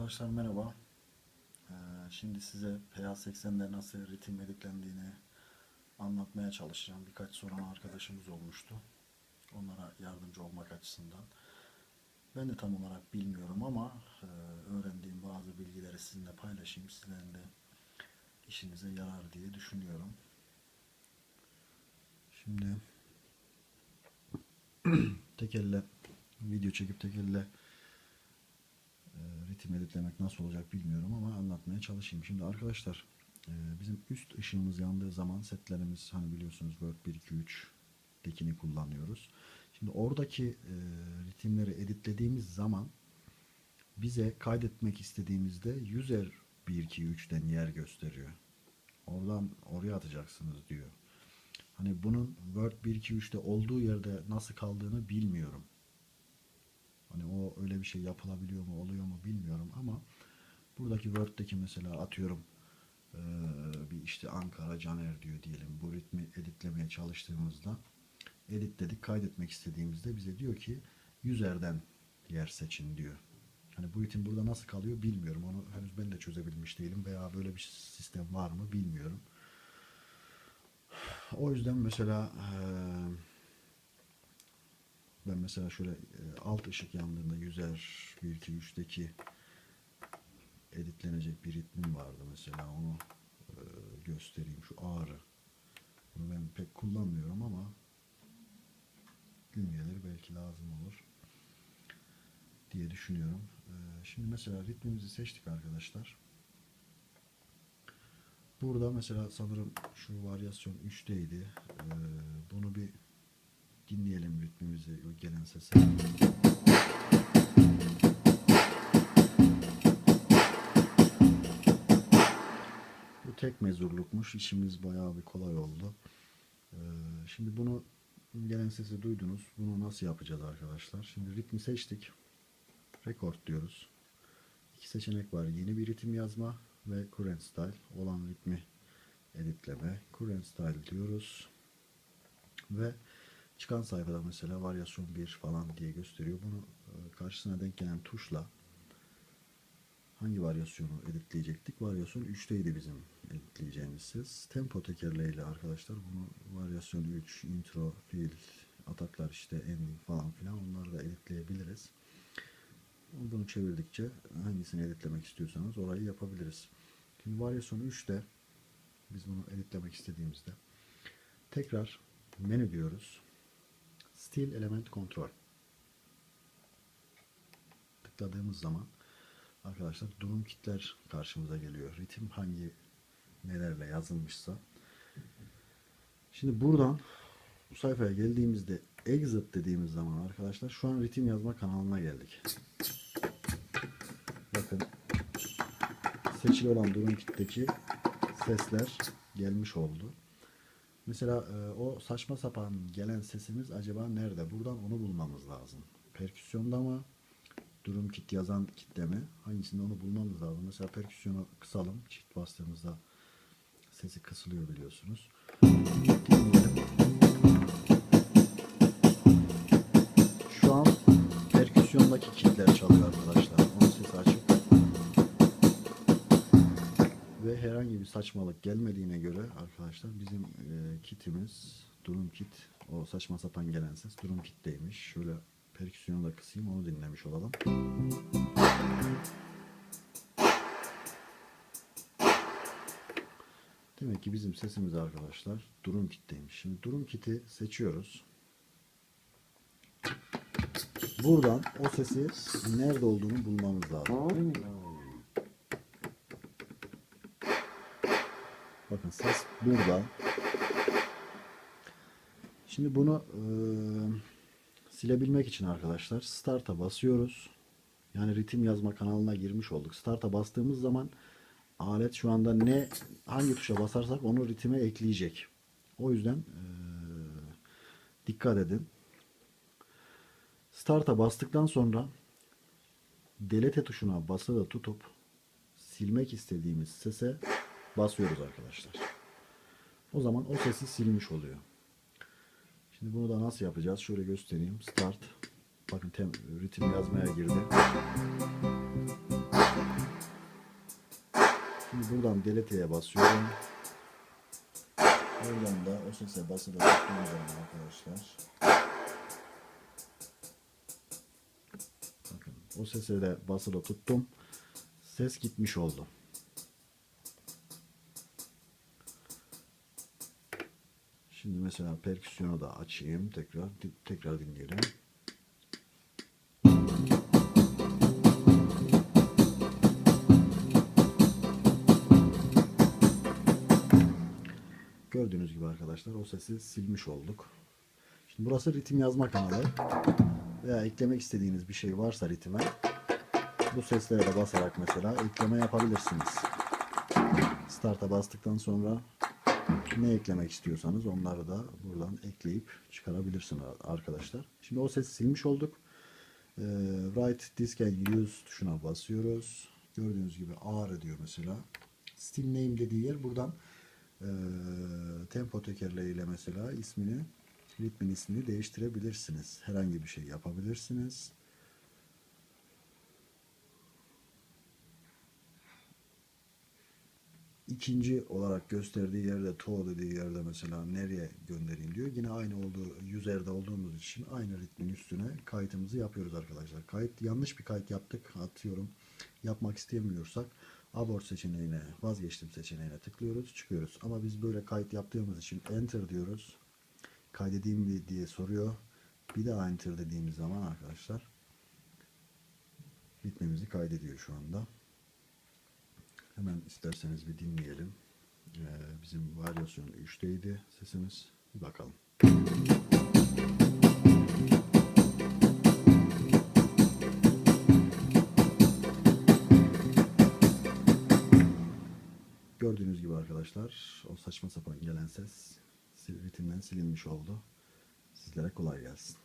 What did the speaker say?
Arkadaşlar merhaba. Ee, şimdi size PA80'de nasıl ritim editlendiğini anlatmaya çalışacağım. Birkaç soran arkadaşımız olmuştu. Onlara yardımcı olmak açısından. Ben de tam olarak bilmiyorum ama e, öğrendiğim bazı bilgileri sizinle paylaşayım. Sizlerin de işinize yarar diye düşünüyorum. Şimdi tek elle video çekip tek elle e, ritim editlemek nasıl olacak bilmiyorum ama anlatmaya çalışayım. Şimdi arkadaşlar e, bizim üst ışığımız yandığı zaman setlerimiz hani biliyorsunuz Word 1 2 3 dekini kullanıyoruz. Şimdi oradaki e, ritimleri editlediğimiz zaman bize kaydetmek istediğimizde user 1 2 3'ten yer gösteriyor. Oradan oraya atacaksınız diyor. Hani bunun Word 1 2 3'te olduğu yerde nasıl kaldığını bilmiyorum. Hani o öyle bir şey yapılabiliyor mu, oluyor mu bilmiyorum ama buradaki Word'deki mesela atıyorum bir işte Ankara Caner diyor diyelim. Bu ritmi editlemeye çalıştığımızda editledik, kaydetmek istediğimizde bize diyor ki user'den yer seçin diyor. Hani bu ritim burada nasıl kalıyor bilmiyorum. Onu henüz ben de çözebilmiş değilim veya böyle bir sistem var mı bilmiyorum. O yüzden mesela eee ben mesela şöyle e, alt ışık yandığında yüzer 1 2 3'teki editlenecek bir ritmim vardı mesela onu e, göstereyim şu ağrı. Bunu ben pek kullanmıyorum ama gün gelir belki lazım olur diye düşünüyorum. E, şimdi mesela ritmimizi seçtik arkadaşlar. Burada mesela sanırım şu varyasyon 3'teydi. E, bunu bir dinleyelim ritmimizi, o gelen sesi. Bu tek mezurlukmuş. İşimiz bayağı bir kolay oldu. Ee, şimdi bunu gelen sesi duydunuz. Bunu nasıl yapacağız arkadaşlar? Şimdi ritmi seçtik. Record diyoruz. İki seçenek var. Yeni bir ritim yazma ve current style olan ritmi editleme. Current style diyoruz. Ve çıkan sayfada mesela varyasyon 1 falan diye gösteriyor. Bunu e, karşısına denk gelen tuşla hangi varyasyonu editleyecektik? Varyasyon 3'teydi bizim editleyeceğimiz ses. Tempo tekerleğiyle arkadaşlar bunu varyasyon 3, intro, fill, ataklar işte ending falan filan onları da editleyebiliriz. Bunu çevirdikçe hangisini editlemek istiyorsanız orayı yapabiliriz. Şimdi varyasyon 3'te biz bunu editlemek istediğimizde tekrar menü diyoruz. Stil Element Control. Tıkladığımız zaman arkadaşlar durum kitler karşımıza geliyor. Ritim hangi nelerle yazılmışsa. Şimdi buradan bu sayfaya geldiğimizde exit dediğimiz zaman arkadaşlar şu an ritim yazma kanalına geldik. Bakın seçili olan durum kitteki sesler gelmiş oldu. Mesela e, o saçma sapan gelen sesimiz acaba nerede? Buradan onu bulmamız lazım. Perküsyonda mı? Durum kit yazan kitle mi? Hangisinde onu bulmamız lazım. Mesela perküsyonu kısalım. Çift bastığımızda sesi kısılıyor biliyorsunuz. Herhangi bir saçmalık gelmediğine göre arkadaşlar bizim e, kitimiz durum kit o saçma sapan gelen ses durum kitteymiş. Şöyle perküsyonu da kısayım onu dinlemiş olalım. Demek ki bizim sesimiz arkadaşlar durum kitteymiş. Şimdi durum kiti seçiyoruz. Buradan o sesi nerede olduğunu bulmamız lazım. Bakın ses burada. Şimdi bunu e, silebilmek için arkadaşlar Start'a basıyoruz. Yani ritim yazma kanalına girmiş olduk. Start'a bastığımız zaman alet şu anda ne hangi tuşa basarsak onu ritime ekleyecek. O yüzden e, dikkat edin. Start'a bastıktan sonra delete tuşuna basılı tutup silmek istediğimiz sese basıyoruz arkadaşlar. O zaman o sesi silmiş oluyor. Şimdi bunu da nasıl yapacağız? Şöyle göstereyim. Start. Bakın tem, ritim yazmaya girdi. Şimdi buradan delete'ye basıyorum. Buradan da o sese basılı zaman arkadaşlar. Bakın o sese de basılı tuttum. Ses gitmiş oldu. Şimdi mesela perküsyonu da açayım. Tekrar tekrar dinleyelim. Gördüğünüz gibi arkadaşlar o sesi silmiş olduk. Şimdi burası ritim yazma kanalı. Veya eklemek istediğiniz bir şey varsa ritime bu seslere de basarak mesela ekleme yapabilirsiniz. Start'a bastıktan sonra ne eklemek istiyorsanız onları da buradan ekleyip çıkarabilirsiniz arkadaşlar. Şimdi o sesi silmiş olduk. Ee, Write Disk and Use tuşuna basıyoruz. Gördüğünüz gibi ağrı diyor mesela. Still Name dediği yer buradan e, tempo tekerleğiyle mesela ismini ritmin ismini değiştirebilirsiniz. Herhangi bir şey yapabilirsiniz. İkinci olarak gösterdiği yerde to dediği yerde mesela nereye göndereyim diyor. Yine aynı olduğu yüzerde olduğumuz için aynı ritmin üstüne kaydımızı yapıyoruz arkadaşlar. Kayıt yanlış bir kayıt yaptık atıyorum. Yapmak istemiyorsak abort seçeneğine vazgeçtim seçeneğine tıklıyoruz çıkıyoruz. Ama biz böyle kayıt yaptığımız için enter diyoruz. Kaydedeyim mi diye soruyor. Bir daha enter dediğimiz zaman arkadaşlar ritmimizi kaydediyor şu anda. İsterseniz bir dinleyelim. Ee, bizim varyasyon 3'teydi sesimiz. Bir bakalım. Gördüğünüz gibi arkadaşlar o saçma sapan gelen ses ritimden silinmiş oldu. Sizlere kolay gelsin.